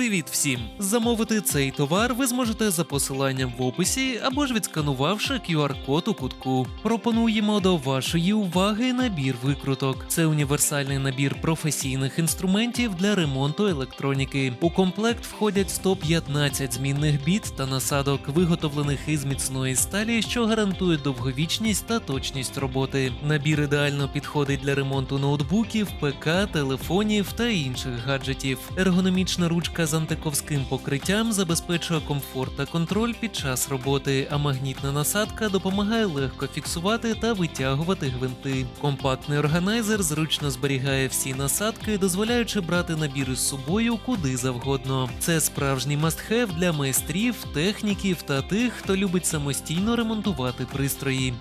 Привіт всім! Замовити цей товар ви зможете за посиланням в описі або ж відсканувавши QR-код у кутку. Пропонуємо до вашої уваги набір викруток. Це універсальний набір професійних інструментів для ремонту електроніки. У комплект входять 115 змінних біт та насадок, виготовлених із міцної сталі, що гарантують довговічність та точність роботи. Набір ідеально підходить для ремонту ноутбуків, ПК, телефонів та інших гаджетів. Ергономічна ручка з антиковським покриттям забезпечує комфорт та контроль під час роботи, а магнітна насадка допомагає легко фіксувати та витягувати гвинти. Компактний органайзер зручно зберігає всі насадки, дозволяючи брати набір із собою куди завгодно. Це справжній мастхев для майстрів, техніків та тих, хто любить самостійно ремонтувати пристрої.